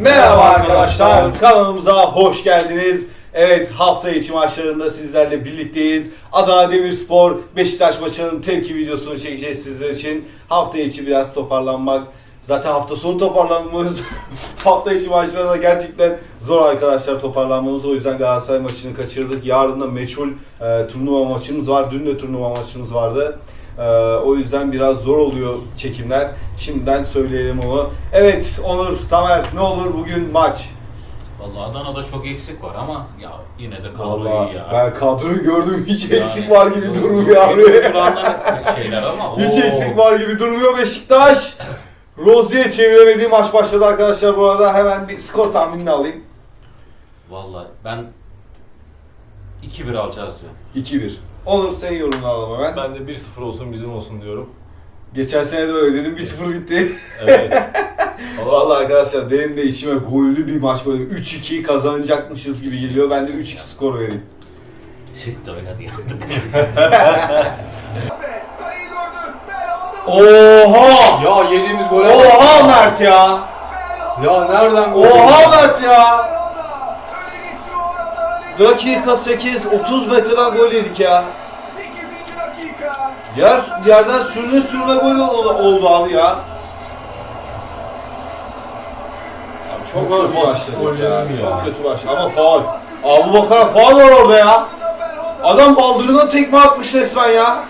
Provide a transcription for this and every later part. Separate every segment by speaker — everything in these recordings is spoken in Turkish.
Speaker 1: Merhaba arkadaşlar, kanalımıza hoş geldiniz. Evet, hafta içi maçlarında sizlerle birlikteyiz. Adana Demirspor Beşiktaş maçının tepki videosunu çekeceğiz sizler için. Hafta içi biraz toparlanmak. Zaten hafta sonu toparlanmamız hafta içi maçlarında gerçekten zor arkadaşlar toparlanmamız. O yüzden Galatasaray maçını kaçırdık. Yarın da meçhul e, turnuva maçımız var. Dün de turnuva maçımız vardı. Ee, o yüzden biraz zor oluyor çekimler. Şimdiden söyleyelim onu. Evet Onur, Tamer ne olur bugün maç.
Speaker 2: Vallahi Adana'da çok eksik var ama ya yine de kadro
Speaker 1: Vallahi
Speaker 2: iyi ya.
Speaker 1: ben kadroyu gördüm hiç
Speaker 2: Yani
Speaker 1: eksik var gibi
Speaker 2: bu-
Speaker 1: durmuyor
Speaker 2: bu
Speaker 1: abi.
Speaker 2: şeyler ama
Speaker 1: hiç
Speaker 2: oo.
Speaker 1: eksik var gibi durmuyor Beşiktaş. Rozi'ye çeviremediği maç başladı arkadaşlar bu arada. Hemen bir skor tahminini alayım.
Speaker 2: Vallahi ben 2-1 alacağız diyor.
Speaker 1: 2-1. Onur senin yorumunu alalım hemen.
Speaker 3: Ben de 1-0 olsun bizim olsun diyorum.
Speaker 1: Geçen sene de öyle dedim 1-0 bitti.
Speaker 3: Evet.
Speaker 1: Vallahi arkadaşlar benim de içime gollü bir maç böyle 3-2 kazanacakmışız gibi geliyor. Ben de 3-2 skor vereyim.
Speaker 2: Şimdi oynadı yandık.
Speaker 1: Oha!
Speaker 3: ya yediğimiz gole bak.
Speaker 1: Oha Mert ya!
Speaker 3: Ya nereden gol?
Speaker 1: Oha Mert ya! Dakika 8, 30 metreden gol yedik ya. Yer, yerden sürüne sürüne gol oldu, oldu abi ya. Abi çok
Speaker 3: kadar
Speaker 1: kötü başladık
Speaker 3: gol
Speaker 1: ya. Çok kötü başladı ama faul. Abu Bakar faul var orada ya. Adam baldırına tekme atmış resmen ya.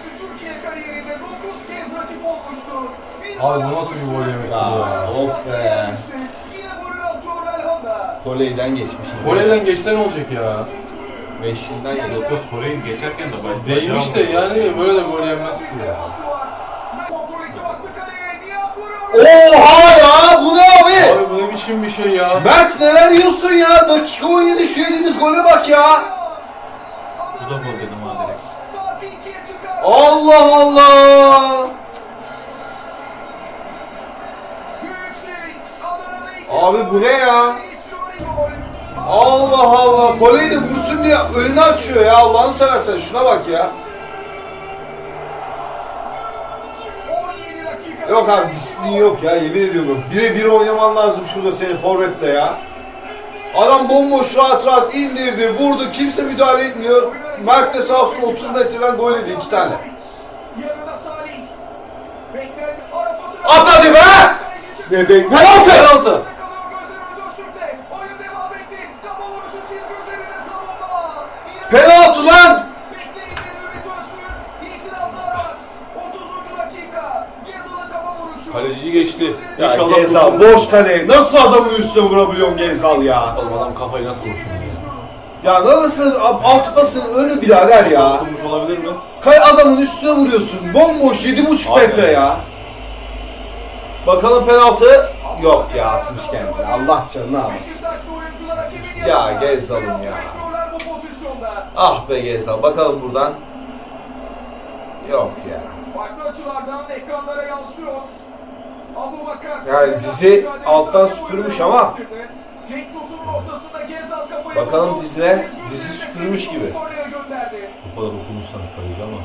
Speaker 3: Abi bu nasıl bir gol yemek ya?
Speaker 1: Of be. Koley'den geçmiş.
Speaker 3: Goleden geçse ne olacak ya?
Speaker 1: Beşinden geçmiş.
Speaker 2: Yok yok Kore'yi geçerken de baş-
Speaker 3: Değmiş de
Speaker 2: bacağım-
Speaker 3: yani böyle de gol yenmez ki ya.
Speaker 1: Oha ya bu ne abi?
Speaker 3: Abi bu ne biçim bir şey ya?
Speaker 1: Mert neler yiyorsun ya? Dakika 17 şu yediğimiz gole bak ya.
Speaker 2: Bu da gol dedim ha direkt.
Speaker 1: Allah Allah. Abi bu ne ya? Allah Allah. Koleyi de vursun diye önünü açıyor ya. Allah'ını seversen şuna bak ya. Yok abi disiplin yok ya yemin ediyorum. Bire bir oynaman lazım şurada senin forvetle ya. Adam bomboş rahat rahat indirdi, vurdu, kimse müdahale etmiyor. Mert de sağ olsun 30 metreden gol yedi iki tane. At hadi be! Ne be? Penaltı.
Speaker 3: Penaltı
Speaker 1: Ya
Speaker 3: İnşallah
Speaker 1: Gezal boş kale. Nasıl adamın üstüne vurabiliyorsun Gezal ya?
Speaker 3: Oğlum adam kafayı nasıl vursun ya?
Speaker 1: Ya nasıl alt pasın önü birader ya?
Speaker 3: Dokunmuş olabilir mi?
Speaker 1: Kay adamın üstüne vuruyorsun. Bomboş 7,5
Speaker 3: Aynen.
Speaker 1: metre ya. Bakalım penaltı. Yok ya atmış kendini. Allah canını almasın. Ya Gezal'ım ya. Ah be Gezal. Bakalım buradan. Yok ya.
Speaker 4: Farklı açılardan ekranlara yansıyor.
Speaker 1: Yani dizi alttan süpürmüş ama. Bakalım dizine, dizi süpürmüş gibi.
Speaker 3: Bu kadar dokunmuş sanki kaleci ama.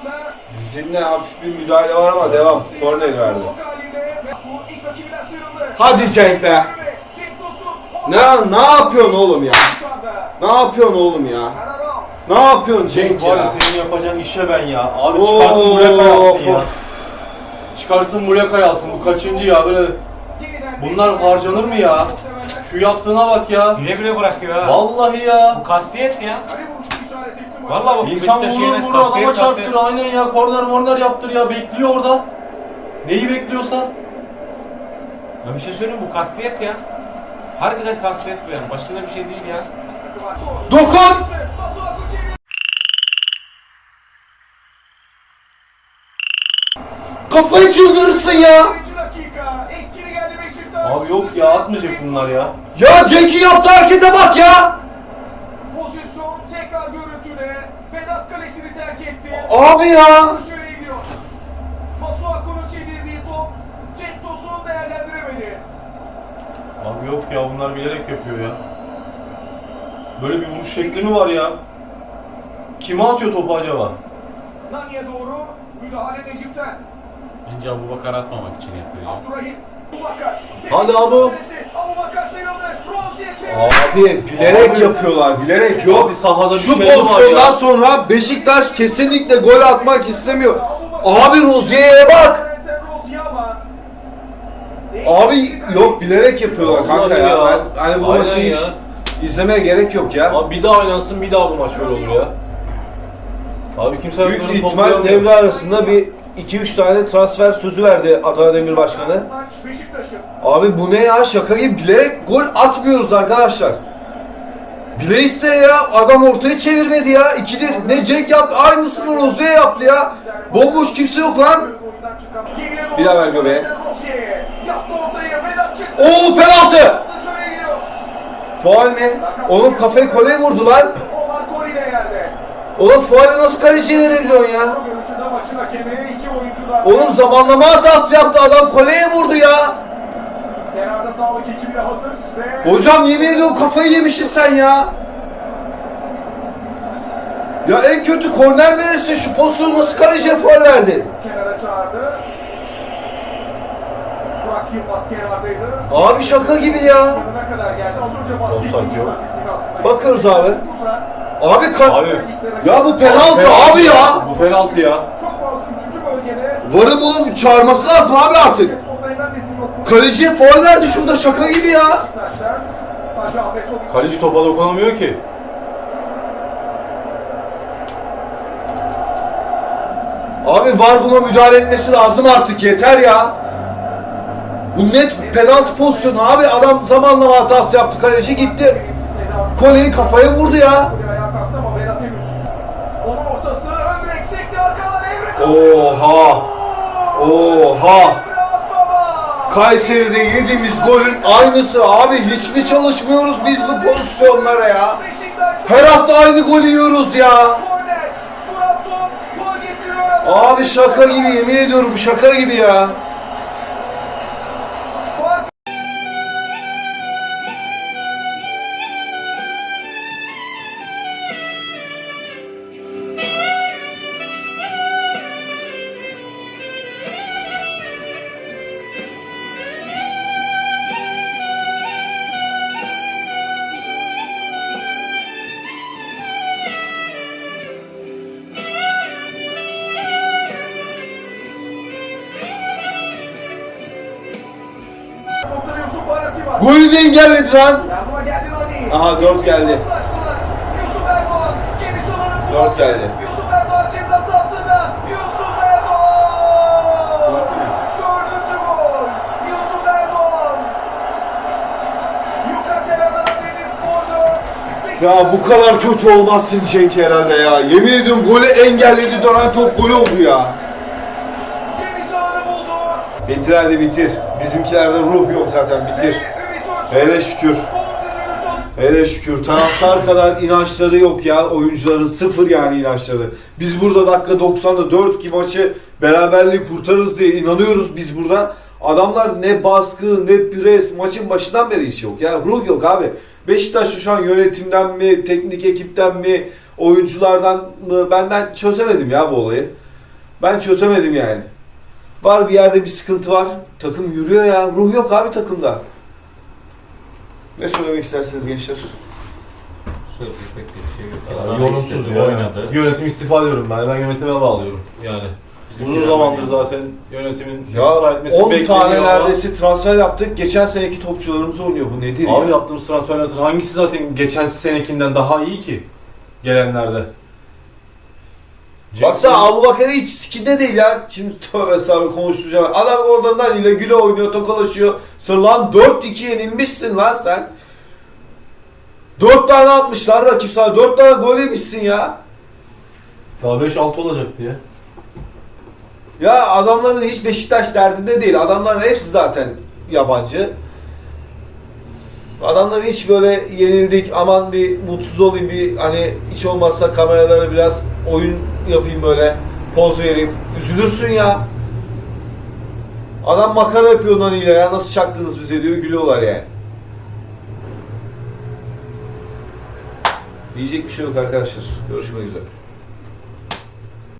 Speaker 4: Anda.
Speaker 1: Dizinde hafif bir müdahale var ama devam. Korner verdi. Hadi Cenk be. Ne ne yapıyorsun oğlum ya? Ne yapıyorsun oğlum ya? Ne yapıyorsun Cenk
Speaker 3: Var ya
Speaker 1: ya?
Speaker 3: senin yapacağın işe ben ya. Abi çıkarsın buraya kay alsın ya. Çıkarsın buraya kay alsın. Bu kaçıncı ya böyle. Bunlar harcanır mı ya? Şu yaptığına bak ya.
Speaker 2: Bile bile bırakıyor ha.
Speaker 3: Vallahi ya.
Speaker 2: Bu kastiyet ya. Vallahi bak
Speaker 3: İnsan
Speaker 2: Beşiktaş
Speaker 3: vurur
Speaker 2: yerine
Speaker 3: vurur
Speaker 2: kastiyet
Speaker 3: adama
Speaker 2: kastiyet.
Speaker 3: çarptır aynen ya. Korner morner yaptır ya. Bekliyor orada. Neyi bekliyorsa.
Speaker 2: Ya bir şey söyleyeyim mi? bu kastiyet ya. Harbiden kastiyet bu yani. Başka da bir şey değil ya.
Speaker 1: Dokun! Kafayı çıldırırsın ya!
Speaker 4: İkinci dakika. Etkili geldi Beşiktaş.
Speaker 3: Abi yok ya atmayacak bunlar ya.
Speaker 1: Ya Cenk'in yaptığı harekete bak ya!
Speaker 4: Pozisyon tekrar görüntüde. Vedat kalesini terk etti.
Speaker 1: Abi ya!
Speaker 4: Masuaku'nun çevirdiği top. Cenk Tosun değerlendiremedi.
Speaker 3: Abi yok ya bunlar bilerek yapıyor ya. Böyle bir vuruş şekli mi var ya? Kime atıyor topu acaba?
Speaker 4: Nani'ye doğru müdahale Necip'ten.
Speaker 2: Bence Abu Bakar atmamak için yapıyor ya.
Speaker 3: Hadi Abu.
Speaker 1: Abi bilerek
Speaker 3: Abi.
Speaker 1: yapıyorlar, bilerek yok.
Speaker 3: Abi sahada bir
Speaker 1: Şu pozisyondan sonra Beşiktaş kesinlikle gol atmak istemiyor. Abi Rozier'e bak. Abi yok bilerek yapıyorlar kanka ya.
Speaker 3: ya.
Speaker 1: Ben, hani bu
Speaker 3: Aynen
Speaker 1: maçı hiç izlemeye gerek yok ya.
Speaker 3: Abi bir daha oynansın bir daha bu maç böyle olur ya. Abi kimse
Speaker 1: Büyük ihtimal devre arasında bir 2-3 tane transfer sözü verdi Adana Demir Başkanı. Abi bu ne ya şaka gibi bilerek gol atmıyoruz arkadaşlar. Bile iste ya adam ortaya çevirmedi ya. İkidir ne Cenk yaptı aynısını Rozier yaptı ya. Bomboş kimse yok lan. Bir daha ver göbeğe. Oo penaltı. Faal mi? Oğlum kafayı koleye vurdu lan. Oğlum faali nasıl kaleciye verebiliyorsun ya? Oğlum zamanlama hatası yaptı adam koleye vurdu ya.
Speaker 4: Kenarda sağlık ekibi de hazır ve
Speaker 1: Hocam yemin ediyorum kafayı yemişsin sen ya. Ya en kötü korner verirsin şu pozisyonu nasıl kaleciye faal verdin?
Speaker 4: kenara çağırdı. Burak Yılmaz kenardaydı.
Speaker 1: Abi şaka gibi ya.
Speaker 4: Kadar geldi. Az önce.
Speaker 1: Bakıyoruz abi. Abi ka-
Speaker 3: Abi.
Speaker 1: Ya bu penaltı abi ya.
Speaker 3: Bu penaltı ya.
Speaker 4: Çok fazla üçüncü bölgede.
Speaker 1: Varı bunu çağırması lazım abi artık. Kaleciye faal verdi şurada şaka gibi ya.
Speaker 3: Kaleci topa dokunamıyor ki.
Speaker 1: Abi var buna müdahale etmesi lazım artık yeter ya. Bu net penaltı pozisyonu abi adam zamanlama hatası yaptı kaleci gitti. Koleyi kafaya vurdu ya. Oha. Oha. Kayseri'de yediğimiz golün aynısı abi hiç mi çalışmıyoruz biz bu pozisyonlara ya? Her hafta aynı golü yiyoruz ya. Abi şaka gibi yemin ediyorum şaka gibi ya. Golü de engelledi lan. Aha, dört geldi. Dört geldi.
Speaker 4: Yusuf Erdoğan ceza sahasında. Yusuf Erdoğan. Dördüncü gol. Yusuf Erdoğan. Yukatelan'ın Deniz Spor 4.
Speaker 1: Ya bu kadar kötü olmazsın Cenk herhalde ya. Yemin ediyorum golü engelledi dönen top golü oldu ya. Bitir hadi bitir. Bizimkilerde ruh yok zaten bitir. Hele şükür. Hele şükür. Taraftar kadar inançları yok ya. Oyuncuların sıfır yani inançları. Biz burada dakika 90'da 4-2 maçı beraberliği kurtarırız diye inanıyoruz biz burada. Adamlar ne baskı ne pres maçın başından beri hiç yok ya. Ruh yok abi. Beşiktaş'ta şu an yönetimden mi, teknik ekipten mi, oyunculardan mı ben ben çözemedim ya bu olayı. Ben çözemedim yani. Var bir yerde bir sıkıntı var. Takım yürüyor ya. Ruh yok abi takımda. Ne söylemek istersiniz gençler?
Speaker 2: Söyleyecek pek bir şey yok.
Speaker 3: Ya,
Speaker 2: Adam
Speaker 3: Yorumsuz
Speaker 2: istedi,
Speaker 3: ya.
Speaker 2: oynadı.
Speaker 3: Yönetim istifa ediyorum ben. Ben yönetime bağlıyorum yani. Uzun zamandır zaten yönetimin
Speaker 1: Ya
Speaker 3: istifa etmesi
Speaker 1: 10
Speaker 3: bekleniyor
Speaker 1: tane
Speaker 3: ama-
Speaker 1: neredeyse transfer yaptık. Geçen seneki topçularımız oynuyor. Bu nedir
Speaker 3: Abi
Speaker 1: ya?
Speaker 3: yaptığımız transferler hangisi zaten geçen senekinden daha iyi ki gelenlerde?
Speaker 1: Baksana Abu Bakar hiç skinde değil ya. Şimdi tövbe estağfurullah konuşturacağım. Adam oradan ile güle oynuyor, tokalaşıyor. Sen lan 4-2 yenilmişsin lan sen. 4 tane atmışlar rakip sana. 4 tane gol yemişsin ya.
Speaker 3: Daha 5-6 olacaktı ya.
Speaker 1: Ya adamların hiç Beşiktaş derdinde değil. Adamların hepsi zaten yabancı. Adamlar hiç böyle yenildik aman bir mutsuz olayım bir hani hiç olmazsa kameralara biraz oyun yapayım böyle poz vereyim. Üzülürsün ya. Adam makara yapıyor Nani'yle ya nasıl çaktınız bize diyor gülüyorlar yani. Diyecek bir şey yok arkadaşlar. Görüşmek üzere.